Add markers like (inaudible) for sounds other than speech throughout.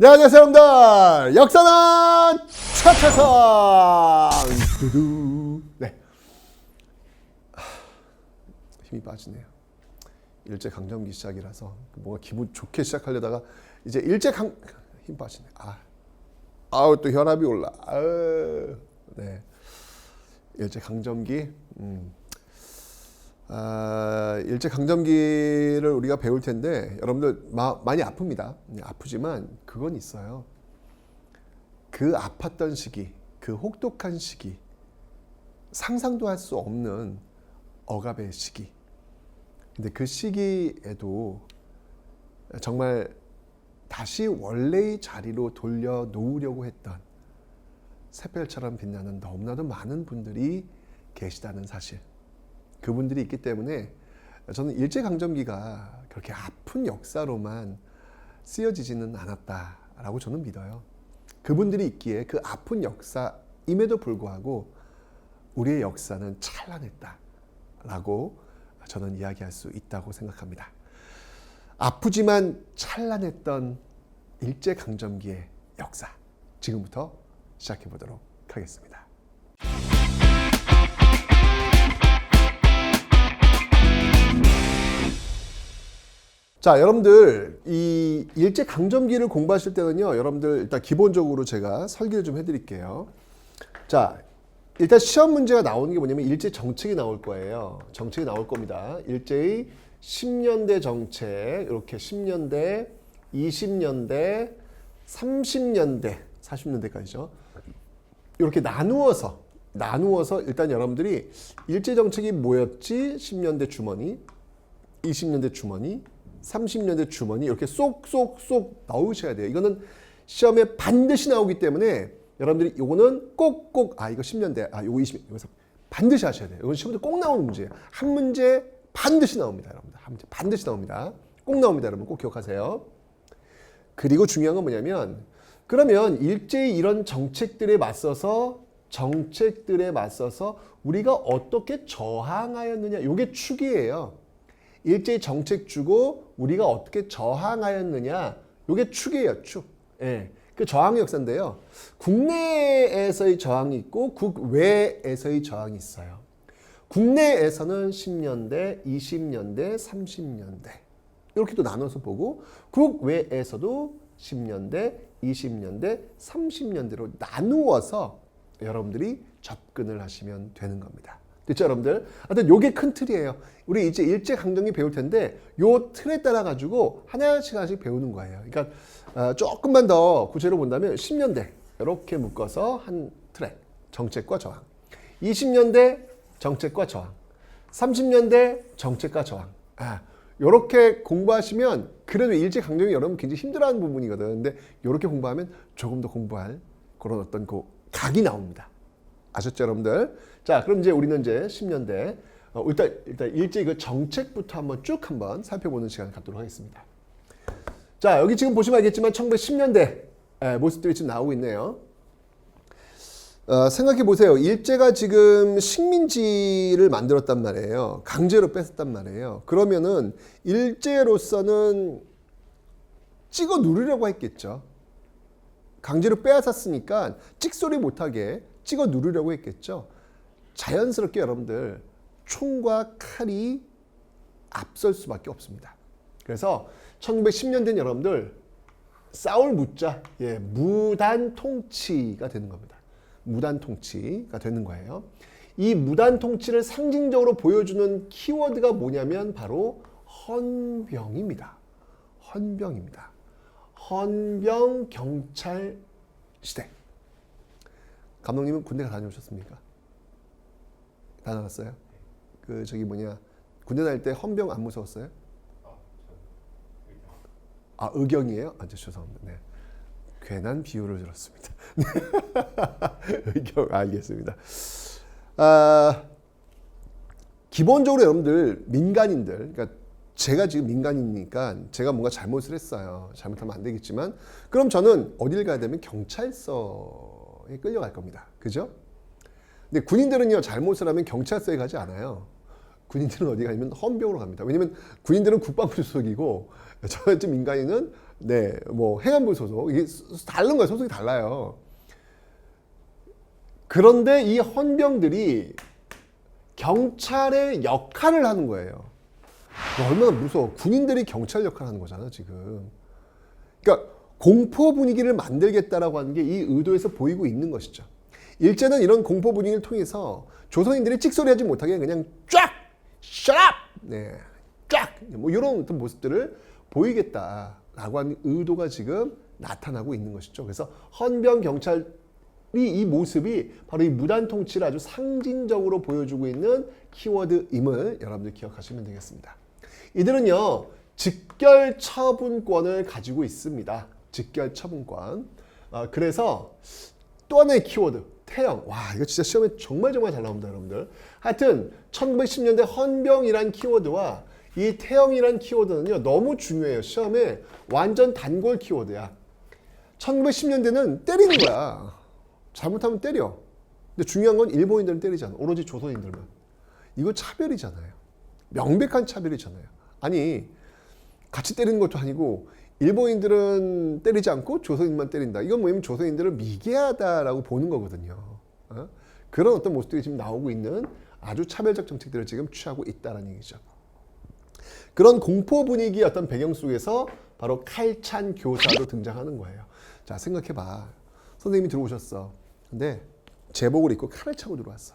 네, 안녕하세요, 여러분들. 역사는 차차선! 두두. 네. 하, 힘이 빠지네요. 일제 강점기 시작이라서 뭔가 기분 좋게 시작하려다가 이제 일제 강, 힘 빠지네. 아. 아우, 또 혈압이 올라. 아유. 네. 일제 강점기, 음. 아, 일제 강점기를 우리가 배울 텐데 여러분들 마, 많이 아픕니다. 네, 아프지만 그건 있어요. 그 아팠던 시기, 그 혹독한 시기, 상상도 할 수 없는 억압의 시기. 근데 그 시기에도 정말 다시 원래의 자리로 돌려 놓으려고 했던 새별처럼 빛나는 너무나도 많은 분들이 계시다는 사실. 그분들이 있기 때문에 저는 일제강점기가 그렇게 아픈 역사로만 쓰여지지는 않았다라고 저는 믿어요. 그분들이 있기에 그 아픈 역사임에도 불구하고 우리의 역사는 찬란했다라고 저는 이야기할 수 있다고 생각합니다. 아프지만 찬란했던 일제강점기의 역사. 지금부터 시작해 보도록 하겠습니다. 자, 여러분들 이 일제 강점기를 공부하실 때는요, 여러분들 일단 기본적으로 제가 설계를 좀 해드릴게요. 자, 일단 시험 문제가 나오는 게 뭐냐면 일제 정책이 나올 거예요. 정책이 나올 겁니다. 일제의 10년대 정책, 이렇게 10년대, 20년대, 30년대, 40년대까지죠. 이렇게 나누어서 나누어서 일단 여러분들이 일제 정책이 뭐였지? 10년대 주머니, 20년대 주머니, 30년대 주머니 이렇게 쏙쏙쏙 넣으셔야 돼요. 이거는 시험에 반드시 나오기 때문에 여러분들이 이거는 꼭꼭 아 이거 10년대 아 이거 20 이거 반드시 하셔야 돼요. 이건 시험에 꼭 나오는 문제예요. 한 문제 반드시 나옵니다, 여러분들. 한 문제 반드시 나옵니다. 꼭 나옵니다, 여러분. 꼭 기억하세요. 그리고 중요한 건 뭐냐면 그러면 일제히 이런 정책들에 맞서서 정책들에 맞서서 우리가 어떻게 저항하였느냐 이게 축이에요. 일제히 정책 주고 우리가 어떻게 저항하였느냐 이게 축이에요 축. 예. 그 저항의 역사인데요. 국내에서의 저항이 있고 국외에서의 저항이 있어요. 국내에서는 10년대, 20년대, 30년대 이렇게 또 나눠서 보고 국외에서도 10년대, 20년대, 30년대로 나누어서 여러분들이 접근을 하시면 되는 겁니다. 됐죠, 여러분들? 하여튼 요게 큰 틀이에요. 우리 이제 일제 강점기 배울 텐데 요 틀에 따라 가지고 하나씩 하나씩 배우는 거예요. 그러니까 어, 조금만 더 구체로 본다면 10년대 이렇게 묶어서 한 트랙 정책과 저항. 20년대 정책과 저항. 30년대 정책과 저항. 아, 요렇게 공부하시면 그래도 일제 강점기 여러분 굉장히 힘들어하는 부분이거든. 근데 요렇게 공부하면 조금 더 공부할 그런 어떤 그 각이 나옵니다. 아셨죠, 여러분들? 자, 그럼 이제 우리는 이제 10년대 어, 일단 일단 일제 그 정책부터 한번 쭉 한번 살펴보는 시간 갖도록 하겠습니다. 자, 여기 지금 보시면 알겠지만 1910년대 에, 모습들이 지금 나오고 있네요. 어, 생각해 보세요. 일제가 지금 식민지를 만들었단 말이에요. 강제로 뺐었단 말이에요. 그러면은 일제로서는 찍어 누르려고 했겠죠. 강제로 빼앗았으니까 찍소리 못하게 찍어 누르려고 했겠죠. 자연스럽게 여러분들 총과 칼이 앞설 수밖에 없습니다. 그래서 1910년대는 여러분들 싸울 무자, 예, 무단 통치가 되는 겁니다. 무단 통치가 되는 거예요. 이 무단 통치를 상징적으로 보여주는 키워드가 뭐냐면 바로 헌병입니다. 헌병입니다. 헌병 경찰 시대. 감독님은 군대가 다녀오셨습니까? 다녀왔어요? 그 저기 뭐냐 군대 다닐 때 헌병 안 무서웠어요? 아 의경이에요? 아 죄송합니다. 네. 괜한 비유를 들었습니다. (laughs) 의경 알겠습니다. 아 기본적으로 여러분들 민간인들 그러니까 제가 지금 민간이니까 제가 뭔가 잘못을 했어요. 잘못하면 안 되겠지만 그럼 저는 어딜 가야 되면 경찰서 에 끌려갈 겁니다. 그죠? 근데 군인들은요 잘못을 하면 경찰서에 가지 않아요. 군인들은 어디 가냐면 헌병으로 갑니다. 왜냐면 군인들은 국방부 소속이고 저같은 민간인은 네, 뭐 행안부 소속 이게 소- 다른 거예요. 소속이 달라요. 그런데 이 헌병들이 경찰의 역할을 하는 거예요. 얼마나 무서워. 군인들이 경찰 역할을 하는 거잖아, 지금. 그러니까 공포 분위기를 만들겠다라고 하는 게 이 의도에서 보이고 있는 것이죠. 일제는 이런 공포 분위기를 통해서 조선인들이 찍소리하지 못하게 그냥 쫙 shut up 네, 쫙 뭐 이런 어떤 모습들을 보이겠다라고 하는 의도가 지금 나타나고 있는 것이죠. 그래서 헌병 경찰이 이 모습이 바로 이 무단 통치를 아주 상징적으로 보여주고 있는 키워드임을 여러분들 기억하시면 되겠습니다. 이들은요 직결 처분권을 가지고 있습니다. 직결 처분권. 아, 그래서 또 하나의 키워드 태형. 와 이거 진짜 시험에 정말 정말 잘 나옵니다, 여러분들. 하여튼 1910년대 헌병이란 키워드와 이 태형이란 키워드는요 너무 중요해요. 시험에 완전 단골 키워드야. 1910년대는 때리는 거야. 잘못하면 때려. 근데 중요한 건 일본인들은 때리지 않아. 오로지 조선인들만. 이거 차별이잖아요. 명백한 차별이잖아요. 아니 같이 때리는 것도 아니고 일본인들은 때리지 않고 조선인만 때린다. 이건 뭐냐면 조선인들을 미개하다라고 보는 거거든요. 어? 그런 어떤 모습들이 지금 나오고 있는 아주 차별적 정책들을 지금 취하고 있다는 얘기죠. 그런 공포 분위기 어떤 배경 속에서 바로 칼찬 교사로 등장하는 거예요. 자 생각해봐. 선생님이 들어오셨어. 근데 제복을 입고 칼을 차고 들어왔어.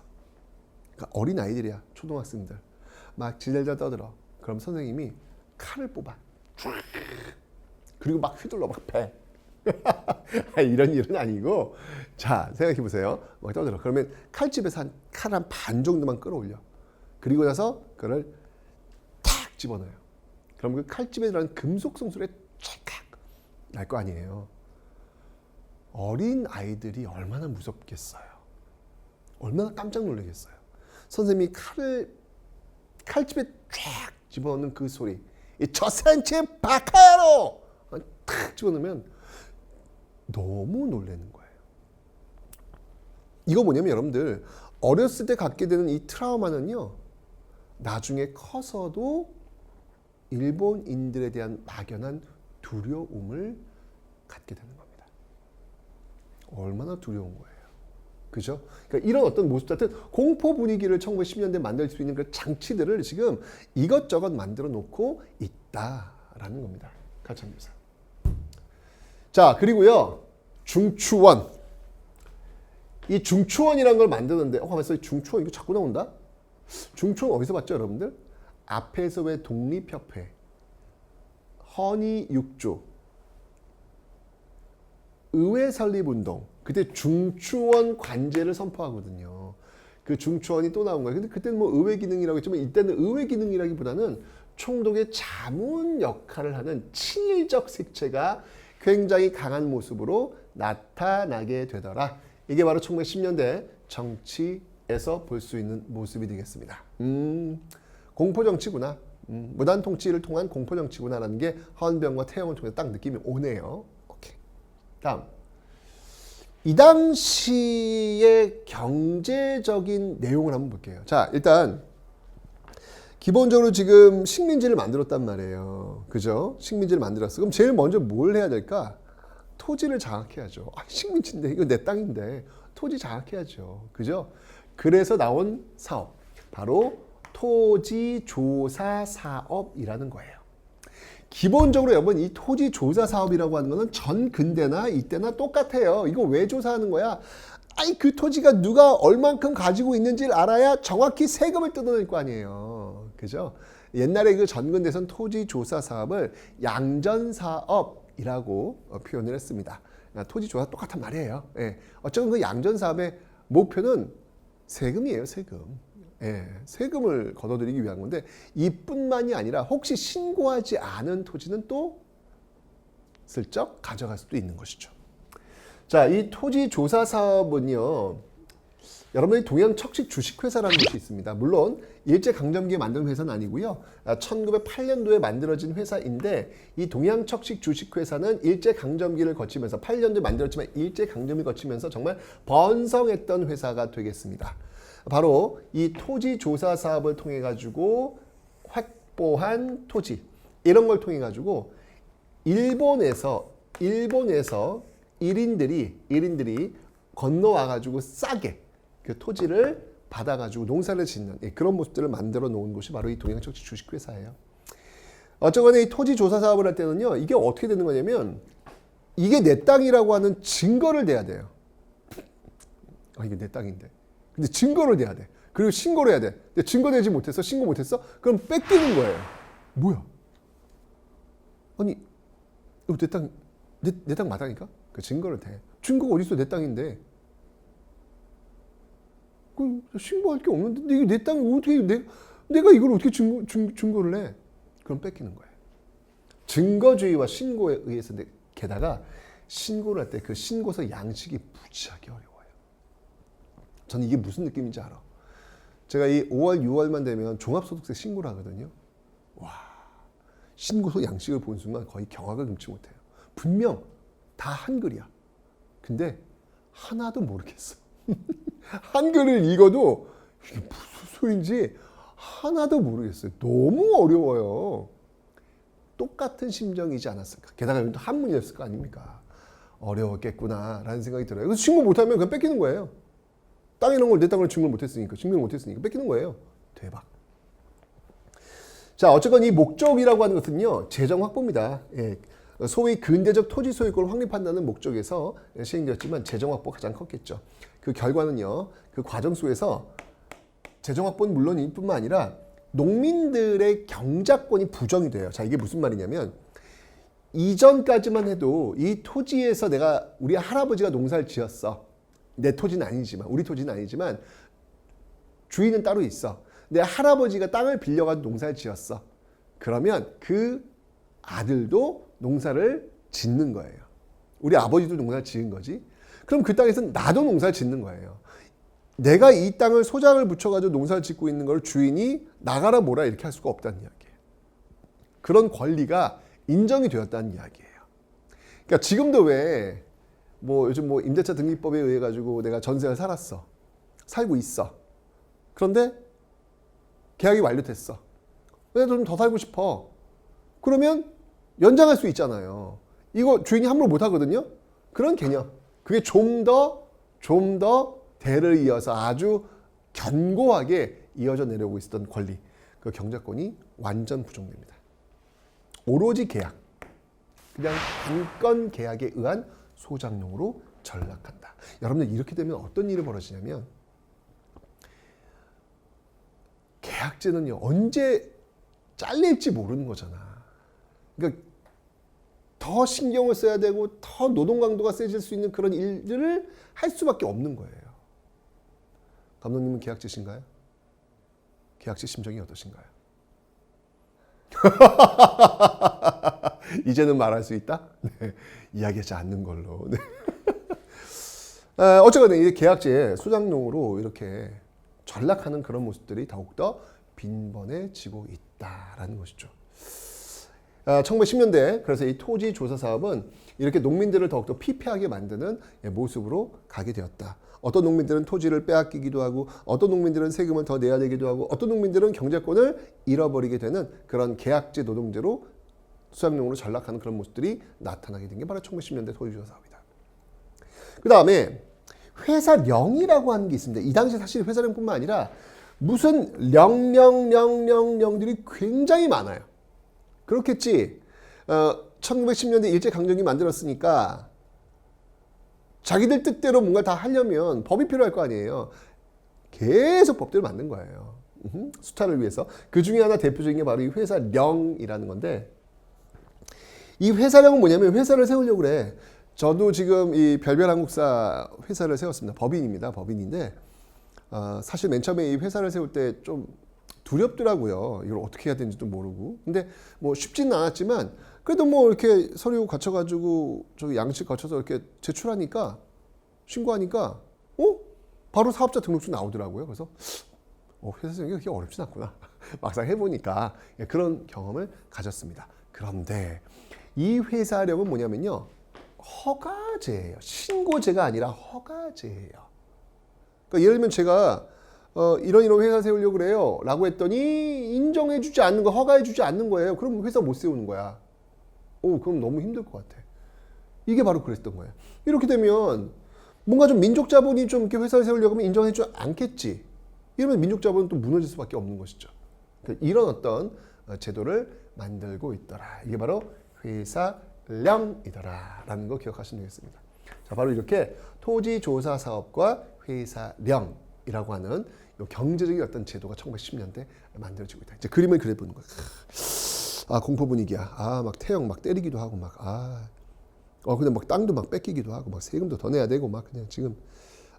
그러니까 어린 아이들이야. 초등학생들. 막 질질질 떠들어. 그럼 선생님이 칼을 뽑아. 쫙. 그리고 막 휘둘러 막 패. (laughs) 이런 일은 아니고 자 생각해 보세요. 막 떠들어. 그러면 칼집에서 한 칼 한 반 정도만 끌어올려. 그리고 나서 그걸 탁 집어넣어요. 그럼 그 칼집에 들어간 금속 송술에 찰칵 날 거 아니에요. 어린 아이들이 얼마나 무섭겠어요. 얼마나 깜짝 놀라겠어요. 선생님이 칼을 칼집에 쫙 집어넣는 그 소리. 이 저산체 바카로 탁 집어넣으면 너무 놀라는 거예요. 이거 뭐냐면 여러분들 어렸을 때 갖게 되는 이 트라우마는요. 나중에 커서도 일본인들에 대한 막연한 두려움을 갖게 되는 겁니다. 얼마나 두려운 거예요. 그죠? 그러니까 이런 어떤 모습 같은 공포 분위기를 1910년대 만들 수 있는 그 장치들을 지금 이것저것 만들어 놓고 있다라는 겁니다. 가창교사. 자, 그리고요. 중추원. 이 중추원이라는 걸 만드는데, 어, 가만있어. 중추원 이거 자꾸 나온다? 중추원 어디서 봤죠, 여러분들? 앞에서 왜 독립협회, 허니 육조, 의회 설립운동, 그때 중추원 관제를 선포하거든요. 그 중추원이 또 나온 거예요. 근데 그때는 뭐 의회 기능이라고 했지만 이때는 의회 기능이라기보다는 총독의 자문 역할을 하는 친일적 색채가 굉장히 강한 모습으로 나타나게 되더라. 이게 바로 1910년대 정치에서 볼 수 있는 모습이 되겠습니다. 음, 공포 정치구나. 음, 무단 통치를 통한 공포 정치구나라는 게 헌병과 태영을 통해서 딱 느낌이 오네요. 오케이. 다음. 이 당시의 경제적인 내용을 한번 볼게요. 자, 일단 기본적으로 지금 식민지를 만들었단 말이에요. 그죠? 식민지를 만들었어. 그럼 제일 먼저 뭘 해야 될까? 토지를 장악해야죠. 아, 식민지인데 이거 내 땅인데 토지 장악해야죠. 그죠? 그래서 나온 사업 바로 토지 조사 사업이라는 거예요. 기본적으로 여러분 이 토지 조사 사업이라고 하는 거는 전 근대나 이때나 똑같아요. 이거 왜 조사하는 거야? 아니 그 토지가 누가 얼만큼 가지고 있는지를 알아야 정확히 세금을 뜯어낼 거 아니에요. 그죠? 옛날에 그 전근대선 토지 조사 사업을 양전 사업이라고 어, 표현을 했습니다. 그러니까 토지 조사 똑같은 말이에요. 예. 어쩌면 그 양전 사업의 목표는 세금이에요, 세금. 예, 세금을 걷어들이기 위한 건데 이뿐만이 아니라 혹시 신고하지 않은 토지는 또 슬쩍 가져갈 수도 있는 것이죠. 자, 이 토지 조사 사업은요. 여러분이 동양 척식 주식회사라는 것이 있습니다. 물론 일제 강점기에 만든 회사는 아니고요. 1908년도에 만들어진 회사인데 이 동양 척식 주식회사는 일제 강점기를 거치면서 8년도에 만들었지만 일제 강점기 거치면서 정말 번성했던 회사가 되겠습니다. 바로 이 토지 조사 사업을 통해 가지고 확보한 토지 이런 걸 통해 가지고 일본에서 일본에서 1인들이 1인들이 건너와 가지고 싸게 그 토지를 받아 가지고 농사를 짓는 예, 그런 모습들을 만들어 놓은 곳이 바로 이 동양척지 주식회사예요. 어쨌거나 이 토지 조사 사업을 할 때는요. 이게 어떻게 되는 거냐면 이게 내 땅이라고 하는 증거를 대야 돼요. 아 이게 내 땅인데. 근데 증거를 대야 돼. 그리고 신고를 해야 돼. 근데 증거 내지 못했어. 신고 못했어. 그럼 뺏기는 거예요. 뭐야? 아니 이거 내 땅, 내, 내 땅 맞다니까? 그 증거를 대. 증거가 어딨어? 내 땅인데. 그 신고할 게 없는데 이게 내 땅이 어떻게 내, 내가 이걸 어떻게 증거, 증, 증거를 해? 그럼 뺏기는 거예요. 증거주의와 신고에 의해서 내- 게다가 신고를 할 때 그 신고서 양식이 무지하게 어려워요. 저는 이게 무슨 느낌인지 알아. 제가 이 5월, 6월만 되면 종합소득세 신고를 하거든요. 와, 신고서 양식을 본 순간 거의 경악을 금치 못해요. 분명 다 한글이야. 근데 하나도 모르겠어. (laughs) 한글을 읽어도 이게 무슨 소리인지 하나도 모르겠어요. 너무 어려워요. 똑같은 심정이지 않았을까. 게다가 여기 또 한문이었을 거 아닙니까. 어려웠겠구나라는 생각이 들어요. 그래서 신고 못하면 그냥 뺏기는 거예요. 땅에 있는 걸내 땅을 증명 못했으니까 증명 못했으니까 뺏기는 거예요. 대박. 자 어쨌건 이 목적이라고 하는 것은요 재정 확보입니다. 예. 소위 근대적 토지 소유권을 확립한다는 목적에서 시행되었지만 재정 확보가 가장 컸겠죠. 그 결과는요 그 과정 속에서 재정 확보는 물론 이뿐만 아니라 농민들의 경작권이 부정이 돼요. 자 이게 무슨 말이냐면 이전까지만 해도 이 토지에서 내가 우리 할아버지가 농사를 지었어. 내 토지는 아니지만 우리 토지는 아니지만 주인은 따로 있어. 내 할아버지가 땅을 빌려가지고 농사를 지었어. 그러면 그 아들도 농사를 짓는 거예요. 우리 아버지도 농사를 지은 거지. 그럼 그 땅에서 나도 농사를 짓는 거예요. 내가 이 땅을 소장을 붙여가지고 농사를 짓고 있는 걸 주인이 나가라 뭐라 이렇게 할 수가 없다는 이야기예요. 그런 권리가 인정이 되었다는 이야기예요. 그러니까 지금도 왜 뭐 요즘 뭐 임대차 등기법에 의해 가지고 내가 전세를 살았어. 살고 있어. 그런데 계약이 완료됐어. 내가 좀더 살고 싶어. 그러면 연장할 수 있잖아요. 이거 주인이 함부로 못 하거든요. 그런 개념. 그게 좀 더, 좀 더 대를 이어서 아주 견고하게 이어져 내려오고 있었던 권리. 그 경작권이 완전 부정됩니다. 오로지 계약. 그냥 단건 계약에 의한 소장용으로 전락한다. 여러분들 이렇게 되면 어떤 일이 벌어지냐면 계약제는요 언제 잘릴지 모르는 거잖아. 그러니까 더 신경을 써야 되고 더 노동 강도가 세질 수 있는 그런 일들을 할 수밖에 없는 거예요. 감독님은 계약제신가요? 계약제 심정이 어떠신가요? (laughs) 이제는 말할 수 있다? 네, 이야기하지 않는 걸로. 네. (laughs) 아, 어쨌거나 이 계약제 소장용으로 이렇게 전락하는 그런 모습들이 더욱더 빈번해지고 있다라는 것이죠. 아, 1910년대 그래서 이 토지 조사 사업은 이렇게 농민들을 더욱더 피폐하게 만드는 예, 모습으로 가게 되었다. 어떤 농민들은 토지를 빼앗기기도 하고 어떤 농민들은 세금을 더 내야 되기도 하고 어떤 농민들은 경제권을 잃어버리게 되는 그런 계약제 노동제로 수장용으로 전락하는 그런 모습들이 나타나게 된 게 바로 1910년대 토지 조사 사업이다. 그 다음에 회사령이라고 하는 게 있습니다. 이 당시 사실 회사령뿐만 아니라 무슨 령령령령령들이 굉장히 많아요. 그렇겠지. 어, 1910년대 일제강점기 만들었으니까 자기들 뜻대로 뭔가 다 하려면 법이 필요할 거 아니에요. 계속 법들을 만든 거예요. 수탈을 위해서. 그 중에 하나 대표적인 게 바로 이 회사령이라는 건데 이 회사령은 뭐냐면 회사를 세우려고 그래. 저도 지금 이 별별한국사 회사를 세웠습니다. 법인입니다. 법인인데 어, 사실 맨 처음에 이 회사를 세울 때 좀 두렵더라고요. 이걸 어떻게 해야 되는지도 모르고. 근데 뭐 쉽지는 않았지만 그래도 뭐 이렇게 서류 거쳐가지고 저기 양식 거쳐서 이렇게 제출하니까 신고하니까 어 바로 사업자 등록증 나오더라고요. 그래서 어, 회사 생기 그렇게 어렵진 않구나. (laughs) 막상 해보니까 예, 그런 경험을 가졌습니다. 그런데 이 회사력은 뭐냐면요. 허가제예요. 신고제가 아니라 허가제예요. 그러니까 예를 들면 제가 어, 이런 이런 회사 세우려고 그래요. 라고 했더니 인정해주지 않는 거, 허가해주지 않는 거예요. 그럼 회사 못 세우는 거야. 오, 그럼 너무 힘들 것 같아. 이게 바로 그랬던 거예요. 이렇게 되면 뭔가 좀 민족 자본이 좀 이렇게 회사를 세우려고 하면 인정해주지 않겠지. 이러면 민족 자본은 또 무너질 수밖에 없는 것이죠. 그러니까 이런 어떤 어, 제도를 만들고 있더라. 이게 바로 회사령이더라라는 거 기억하시면 되겠습니다. 자, 바로 이렇게 토지 조사 사업과 회사령이라고 하는 요 경제적인 어떤 제도가 1910년대 만들어지고 있다. 이제 그림을 그려 보는 거야. 아 공포 분위기야. 아 막 태형 막 때리기도 하고 막 아. 어 근데 막 땅도 막 뺏기기도 하고 막 세금도 더 내야 되고 막 그냥 지금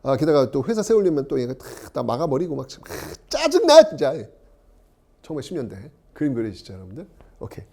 아 게다가 또 회사 세우려면 또 얘가 다 막아버리고 막 지금 짜증나 진짜. 1910년대 그림 그리시죠 여러분들? 오케이.